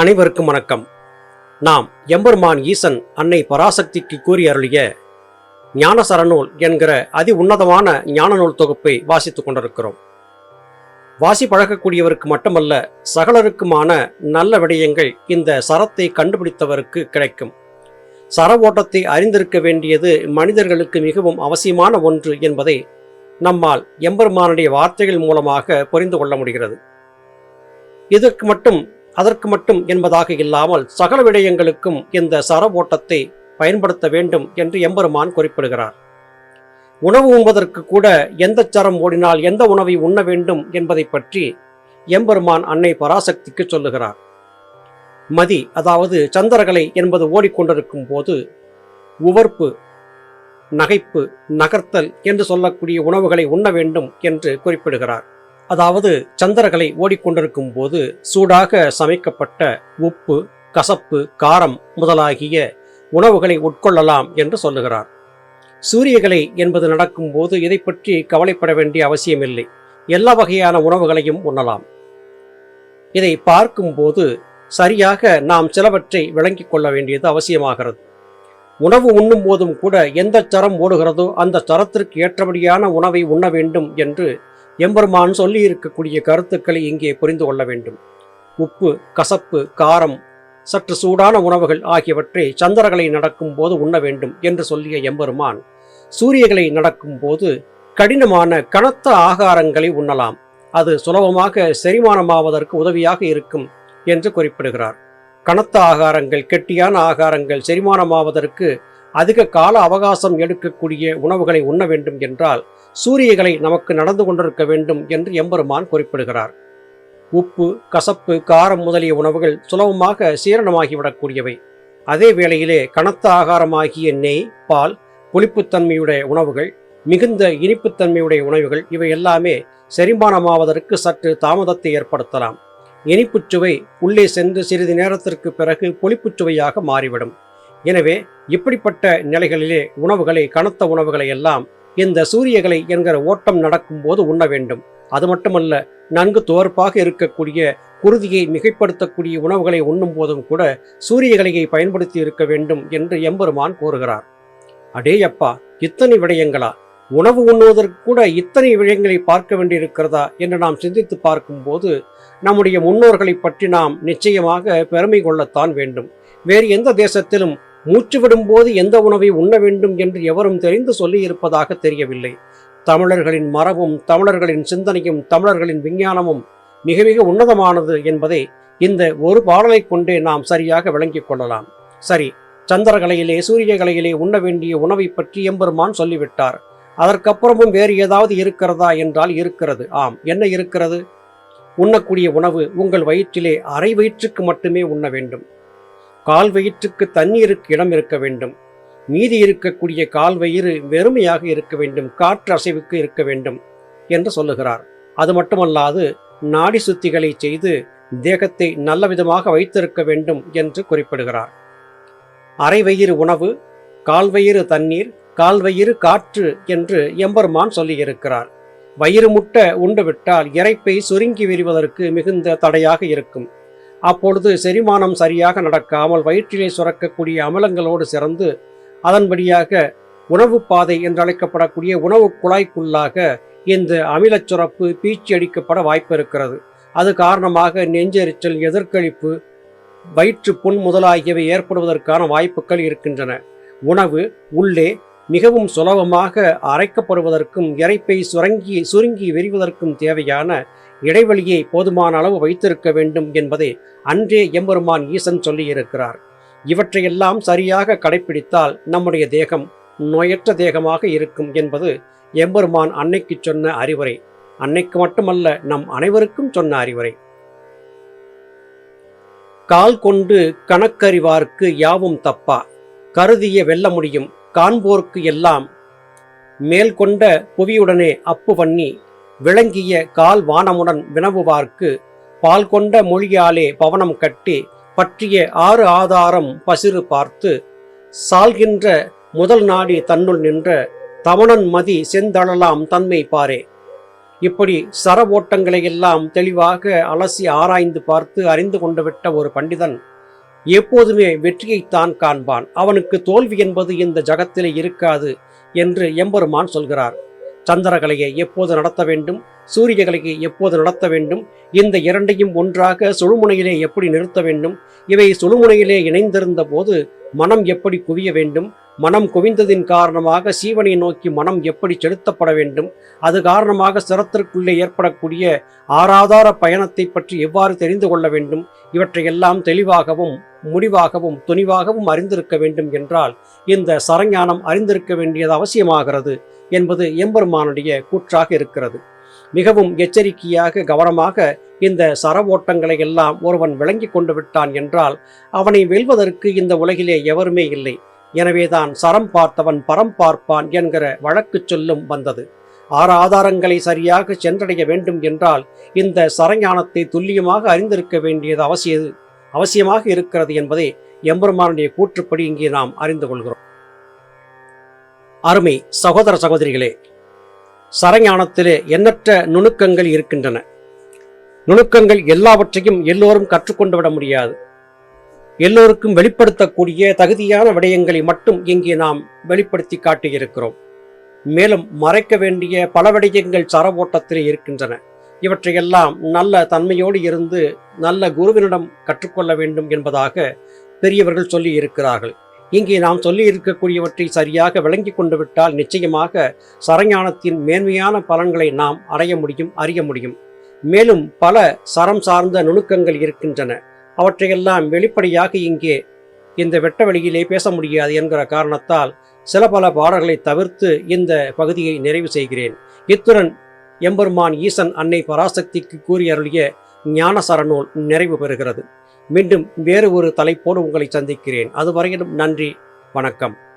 அனைவருக்கும் வணக்கம். நாம் எம்பெருமான் ஈசன் அன்னை பராசக்திக்கு கூறி அருளிய ஞானசரநூல் என்கிற அதி உன்னதமான ஞான நூல் தொகுப்பை வாசித்துக் கொண்டிருக்கிறோம். வாசி பழகக்கூடியவருக்கு மட்டுமல்ல சகலருக்குமான நல்ல விடயங்கள் இந்த சரத்தை கண்டுபிடித்தவருக்கு கிடைக்கும். சர ஓட்டத்தை அறிந்திருக்க வேண்டியது மனிதர்களுக்கு மிகவும் அவசியமான ஒன்று என்பதை நம்மால் எம்பெருமானுடைய வார்த்தைகள் மூலமாக புரிந்து கொள்ள முடிகிறது. இதற்கு மட்டும் அதற்கு மட்டும் என்பதாக இல்லாமல் சகல விடயங்களுக்கும் இந்த சர ஓட்டத்தை பயன்படுத்த வேண்டும் என்று எம்பெருமான் குறிப்பிடுகிறார். உணவு உண்பதற்கு கூட எந்த சரம் ஓடினால் எந்த உணவை உண்ண வேண்டும் என்பதை பற்றி எம்பெருமான் அன்னை பராசக்திக்கு சொல்லுகிறார். மதி அதாவது சந்திரகலை என்பது ஓடிக்கொண்டிருக்கும் போது உவர்ப்பு நகைப்பு நகர்த்தல் என்று சொல்லக்கூடிய உணவுகளை உண்ண வேண்டும் என்று குறிப்பிடுகிறார். அதாவது சந்திரகலை ஓடிக்கொண்டிருக்கும் போது சூடாக சமைக்கப்பட்ட உப்பு கசப்பு காரம் முதலாகிய உணவுகளை உட்கொள்ளலாம் என்று சொல்லுகிறார். சூரியகலை என்பது நடக்கும்போது இதை பற்றி கவலைப்பட வேண்டிய அவசியமில்லை. எல்லா வகையான உணவுகளையும் உண்ணலாம். இதை பார்க்கும்போது சரியாக நாம் சிலவற்றை விளங்கிக் கொள்ள வேண்டியது அவசியமாகிறது. உணவு உண்ணும் போதும் கூட எந்த சரம் ஓடுகிறதோ அந்த சரத்திற்கு ஏற்றபடியான உணவை உண்ண வேண்டும் என்று எம்பெருமான் சொல்லி இருக்கக்கூடிய கருத்துக்களை இங்கே புரிந்து கொள்ள வேண்டும். உப்பு கசப்பு காரம் சற்று சூடான உணவுகள் ஆகியவற்றை சந்திரகளை நடக்கும் போது உண்ண வேண்டும் என்று சொல்லிய எம்பெருமான் சூரியகளை நடக்கும் போது கடினமான கனத்த ஆகாரங்களை உண்ணலாம். அது சுலபமாக செரிமானமாவதற்கு உதவியாக இருக்கும் என்று குறிப்பிடுகிறார். கனத்த ஆகாரங்கள் கெட்டியான ஆகாரங்கள் செரிமானமாவதற்கு அதிக கால அவகாசம் எடுக்கக்கூடிய உணவுகளை உண்ண வேண்டும் என்றால் சூரியகளை நமக்கு நடந்து கொண்டிருக்க வேண்டும் என்று எம்பெருமான் குறிப்பிடுகிறார். உப்பு கசப்பு காரம் முதலிய உணவுகள் சுலபமாக சீரணமாகிவிடக்கூடியவை. அதே வேளையிலே கனத்த ஆகாரமாகிய நெய் பால் புளிப்புத்தன்மையுடைய உணவுகள் மிகுந்த இனிப்புத்தன்மையுடைய உணவுகள் இவை எல்லாமே செரிமானமாவதற்கு சற்று தாமதத்தை ஏற்படுத்தலாம். இனிப்புச் சுவை உள்ளே சென்று சிறிது நேரத்திற்கு பிறகு புளிப்புச் சுவையாக மாறிவிடும். எனவே இப்படிப்பட்ட நிலைகளிலே உணவுகளை கனத்த உணவுகளை எல்லாம் இந்த சூரியகலை என்கிற ஓட்டம் நடக்கும்போது உண்ண வேண்டும். அது மட்டுமல்ல நன்கு தோற்பாக இருக்கக்கூடிய குருதியை மிகைப்படுத்தக்கூடிய உணவுகளை உண்ணும் போதும் கூட சூரியகலையை பயன்படுத்தி இருக்க வேண்டும் என்று எம்பெருமான் கூறுகிறார். அடேயப்பா இத்தனை விடயங்களா? உணவு உண்ணுவதற்கு கூட இத்தனை விடயங்களை பார்க்க வேண்டியிருக்கிறதா என்று நாம் சிந்தித்து பார்க்கும்போது நம்முடைய முன்னோர்களை பற்றி நாம் நிச்சயமாக பெருமை கொள்ளத்தான் வேண்டும். வேறு எந்த தேசத்திலும் மூச்சு விடும்போது எந்த உணவை உண்ண வேண்டும் என்று எவரும் தெரிந்து சொல்லியிருப்பதாக தெரியவில்லை. தமிழர்களின் மரபும் தமிழர்களின் சிந்தனையும் தமிழர்களின் விஞ்ஞானமும் மிக மிக உன்னதமானது என்பதை இந்த ஒரு பாடலை கொண்டே நாம் சரியாக விளங்கிக் கொள்ளலாம். சரி சந்திரகலையிலே சூரியகலையிலே உண்ண வேண்டிய உணவை பற்றி எம்பெருமான் சொல்லிவிட்டார். அதற்கப்புறமும் வேறு ஏதாவது இருக்கிறதா என்றால் இருக்கிறது. ஆம் என்ன இருக்கிறது? உண்ணக்கூடிய உணவு உங்கள் வயிற்றிலே அரை வயிற்றுக்கு மட்டுமே உண்ண வேண்டும். கால் வயிற்றுக்கு தண்ணீருக்கு இடம் இருக்க வேண்டும். மீதி இருக்கக்கூடிய கால் வயிறு வெறுமையாக இருக்க வேண்டும். காற்று அசைவுக்கு இருக்க வேண்டும் என்று சொல்லுகிறார். அது மட்டுமல்லாது நாடி சுத்திகளை செய்து தேகத்தை நல்ல விதமாக வைத்திருக்க வேண்டும் என்று குறிப்பிடுகிறார். அரை வயிறு உணவு கால்வயிறு தண்ணீர் கால்வயிறு காற்று என்று எம்பெருமான் சொல்லியிருக்கிறார். வயிறு முட்ட உண்டுவிட்டால் இறைப்பை சுருங்கி விரிவதற்கு மிகுந்த தடையாக இருக்கும். அப்பொழுது செரிமானம் சரியாக நடக்காமல் வயிற்றிலே சுரக்கக்கூடிய அமிலங்களோடு சிறந்து அதன்படியாக உணவு பாதை என்றழைக்கப்படக்கூடிய உணவு குழாய்க்குள்ளாக இந்த அமிலச் சுரப்பு பீச்சி அடிக்கப்பட வாய்ப்பு இருக்கிறது அது காரணமாக நெஞ்செரிச்சல் எதிர்கழிப்பு வயிற்று புண் முதலாகியவை ஏற்படுவதற்கான வாய்ப்புகள் இருக்கின்றன. உணவு உள்ளே மிகவும் சுலபமாக அரைக்கப்படுவதற்கும் இறைப்பை சுரங்கி சுருங்கி விரிவதற்கும் தேவையான இடைவெளியை போதுமான அளவு வைத்திருக்க வேண்டும் என்பதை அன்றே எம்பெருமான் ஈசன் சொல்லியிருக்கிறார். இவற்றையெல்லாம் சரியாக கடைபிடித்தால் நம்முடைய தேகம் நோயற்ற தேகமாக இருக்கும் என்பது எம்பெருமான் அன்னைக்கு சொன்ன அறிவுரை. அன்னைக்கு மட்டுமல்ல நம் அனைவருக்கும் சொன்ன அறிவுரை. கால் கொண்டு கணக்கறிவார்க்கு யாவும் தப்பா? கருதிய வெல்ல முடியும். காண்போர்க்கு எல்லாம் மேல் கொண்ட புவியுடனே அப்பு பண்ணி விளங்கிய கால் வானமுடன் வினவுவார்க்கு பால் கொண்ட மொழியாலே பவனம் கட்டி பற்றிய ஆறு ஆதாரம் பசிறு பார்த்து சால்கின்ற முதல் நாடி தன்னுள் நின்ற தவணன் மதி செந்தளலாம் தன்மை பாரே. இப்படி சர ஓட்டங்களை எல்லாம் தெளிவாக அலசி ஆராய்ந்து பார்த்து அறிந்து கொண்டு விட்ட ஒரு பண்டிதன் எப்போதுமே வெற்றியைத்தான் காண்பான். அவனுக்கு தோல்வி என்பது இந்த ஜகத்திலே இருக்காது என்று எம்பெருமான் சொல்கிறார். சந்திரகலையை எப்போது நடத்த வேண்டும்? சூரியகலையை எப்போது நடத்த வேண்டும்? இந்த இரண்டையும் ஒன்றாக சுழுமுனையிலே எப்படி நிறுத்த வேண்டும்? இவை சுழுமுனையிலே இணைந்திருந்த போது மனம் எப்படி குவிய வேண்டும்? மனம் குவிந்ததின் காரணமாக சீவனை நோக்கி மனம் எப்படி செலுத்தப்பட வேண்டும்? அது காரணமாக சிரத்திற்குள்ளே ஏற்படக்கூடிய ஆராதார பயணத்தை பற்றி எவ்வாறு தெரிந்து கொள்ள வேண்டும்? இவற்றையெல்லாம் தெளிவாகவும் முடிவாகவும் துணிவாகவும் அறிந்திருக்க வேண்டும் என்றால் இந்த சரஞானம் அறிந்திருக்க வேண்டியது அவசியமாகிறது. என்பது எம்பெருமானுடைய கூற்றாக இருக்கிறது. மிகவும் எச்சரிக்கையாக கவனமாக இந்த சர ஓட்டங்களை எல்லாம் ஒருவன் விளங்கி கொண்டு விட்டான் என்றால் அவனை வெல்வதற்கு இந்த உலகிலே எவருமே இல்லை. எனவேதான் சரம் பார்த்தவன் பரம் பார்ப்பான் என்கிற வழக்கு சொல்லும் வந்தது. ஆறு ஆதாரங்களை சரியாக சென்றடைய வேண்டும் என்றால் இந்த சரஞானத்தை துல்லியமாக அறிந்திருக்க வேண்டியது அவசிய அவசியமாக இருக்கிறது என்பதை எம்பெருமானுடைய கூற்றுப்படி இங்கே நாம் அறிந்து கொள்கிறோம். அருமை சகோதர சகோதரிகளே சரஞானத்திலே எண்ணற்ற நுணுக்கங்கள் இருக்கின்றன. நுணுக்கங்கள் எல்லாவற்றையும் எல்லோரும் கற்றுக்கொண்டு விட முடியாது. எல்லோருக்கும் வெளிப்படுத்தக்கூடிய தகுதியான விடயங்களை மட்டும் இங்கே நாம் வெளிப்படுத்தி காட்டியிருக்கிறோம். மேலும் மறைக்க வேண்டிய பல விடயங்கள் சரவோட்டத்தில் இருக்கின்றன. இவற்றையெல்லாம் நல்ல தன்மையோடு இருந்து நல்ல குருவினிடம் கற்றுக்கொள்ள வேண்டும் என்பதாக பெரியவர்கள் சொல்லி இருக்கிறார்கள் இங்கே நாம் சொல்லி இருக்கக்கூடியவற்றை சரியாக விளங்கி கொண்டு விட்டால் நிச்சயமாக சரஞானத்தின் மேன்மையான பலன்களை நாம் அடைய முடியும் அறிய முடியும். மேலும் பல சரம் சார்ந்த நுணுக்கங்கள் இருக்கின்றன. அவற்றையெல்லாம் வெளிப்படையாக இங்கே இந்த வெட்ட வெளியிலே பேச முடியாது என்கிற காரணத்தால் சில பல பாடல்களை தவிர்த்து இந்த பகுதியை நிறைவு செய்கிறேன். இத்துடன் எம்பெருமான் ஈசன் அன்னை பராசக்திக்கு கூறி அருளிய ஞான சரநூல் நிறைவு பெறுகிறது. மீண்டும் வேறு ஒரு தலைப்போடு உங்களை சந்திக்கிறேன். அதுவரையிலும் நன்றி வணக்கம்.